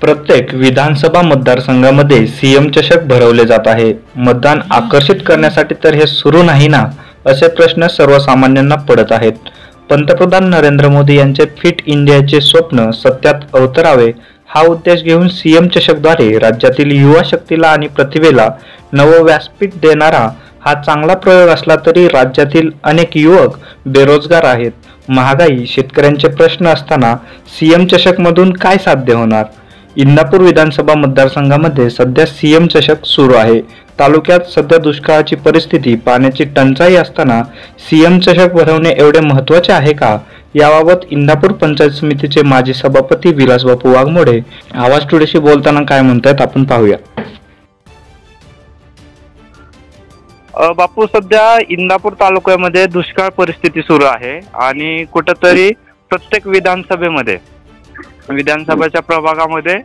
प्रत्येक विधानसभा मतदारसंघामध्ये सीएम चषक भरवले जात आहे. मतदान आकर्षित करण्यासाठी तर हे सुरू नाही ना असे प्रश्न सर्वसामान्यांना पडत आहेत. पंतप्रधान नरेंद्र मोदी यांचे फिट इंडियाचे स्वप्न सत्यात अवतरावे हा उद्देश घेऊन सीएम चषकद्वारे राज्यातील युवा शक्तीला आणि प्रतिभेला नवं व्यासपीठ देणारा हा चांगला प्रयोग असला तरी राज्यातील अनेक युवक बेरोजगार आहेत. महागाई शेतकऱ्यांचे प्रश्न असताना सीएम चषकमधून काय साध्य होणार? इंदापूर विधानसभा मतदारसंघामध्ये सध्या सीएम चषक सुरू आहे. तालुक्यात सध्या दुष्काळाची परिस्थिती पाण्याची टंचाई असताना सीएम चषक भरवणे एवढे महत्त्वाचे आहे का? याबाबत इंदापूर पंचायत समितीचे माजी सभापती विलासबापू वाघमोडे आवाज टुडेशी बोलताना काय म्हणतायत आपण पाहूया. बापू सध्या इंदापूर तालुक्यामध्ये दुष्काळ परिस्थिती सुरू आहे आणि कुठंतरी प्रत्येक विधानसभेमध्ये विधानसभेच्या प्रभागामध्ये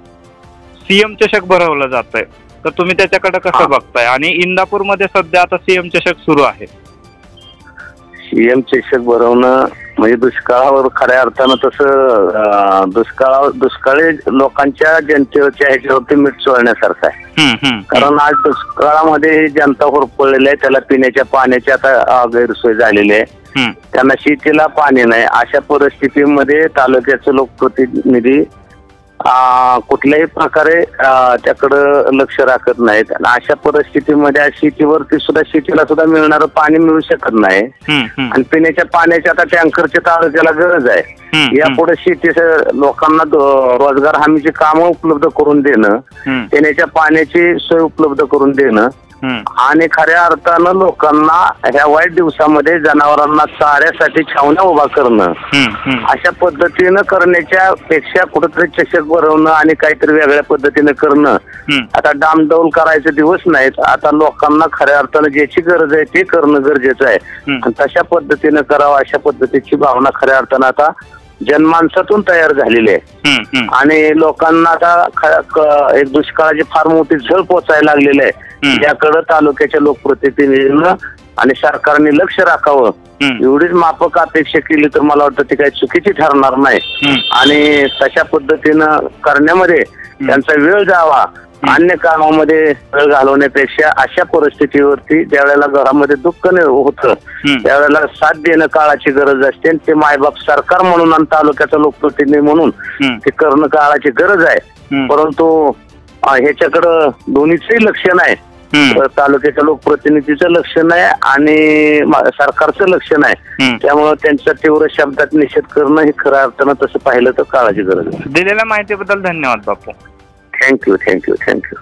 सीएम चषक भरवलं जात आहे तर तुम्ही त्याच्याकडे कसं बघताय? आणि इंदापूरमध्ये सध्या आता सीएम चषक सुरू आहे. सीएम चषक भरवणं म्हणजे दुष्काळावर खऱ्या अर्थानं तसं दुष्काळा दुष्काळी लोकांच्या जनतेच्या ह्याच्यावरती मीठ चोळण्यासारखं आहे. कारण आज दुष्काळामध्ये जनता होरपळलेली आहे त्याला पिण्याच्या पाण्याची आता गैरसोय झालेली आहे. त्यांना शेतीला पाणी नाही. अशा परिस्थितीमध्ये तालुक्याचे लोकप्रतिनिधी कुठल्याही प्रकारे त्याकडं लक्ष राखत नाहीत. आणि अशा परिस्थितीमध्ये शेतीवरती सुद्धा शेतीला सुद्धा मिळणारं पाणी मिळू शकत नाही. आणि पिण्याच्या पाण्याची आता टँकरच्या तालुक्याला गरज आहे. यापुढे शेती लोकांना रोजगार हमीची कामं उपलब्ध करून देणं पिण्याच्या पाण्याची सोय उपलब्ध करून देणं आणि खऱ्या अर्थानं लोकांना ह्या वाईट दिवसामध्ये जनावरांना चाऱ्यासाठी छावण्या उभा करणं. अशा पद्धतीनं करण्याच्या पेक्षा कुठेतरी चषक भरवणं आणि काहीतरी वेगळ्या पद्धतीनं करणं. आता डामडौल करायचे दिवस नाहीत. आता लोकांना खऱ्या अर्थानं ज्याची गरज आहे ते करणं गरजेचं आहे. तशा पद्धतीनं करावं अशा पद्धतीची भावना खऱ्या अर्थानं आता जनमानसातून तयार झालेली आहे. आणि लोकांना आता एक दुष्काळाची फार मोठी झळ पोचायला लागलेली आहे. याकडे तालुक्याच्या लोकप्रतिनिधीनं आणि सरकारने लक्ष राखावं. एवढीच माफक अपेक्षा केली तर मला वाटतं ती काही चुकीची ठरणार नाही. आणि तशा पद्धतीनं करण्यामध्ये त्यांचा वेळ जावा अन्य कामामध्ये वेळ घालवण्यापेक्षा अशा परिस्थितीवरती ज्या वेळेला घरामध्ये दुःख होतं. त्यावेळेला साथ देणं काळाची गरज असते आणि ते मायबाप सरकार म्हणून आणि तालुक्याचा लोकप्रतिनिधी म्हणून. ते करणं काळाची गरज आहे. परंतु ह्याच्याकडं दोन्हीचंही लक्ष नाही तालुक्याच्या लोकप्रतिनिधीचं लक्ष नाही आणि सरकारचं लक्ष नाही. त्यामुळं त्यांचा तीव्र शब्दात निषेध करणं हे खऱ्या अर्थानं तसं पाहिलं तर काळाची गरज आहे. दिलेल्या माहितीबद्दल धन्यवाद बापू. Thank you thank you thank you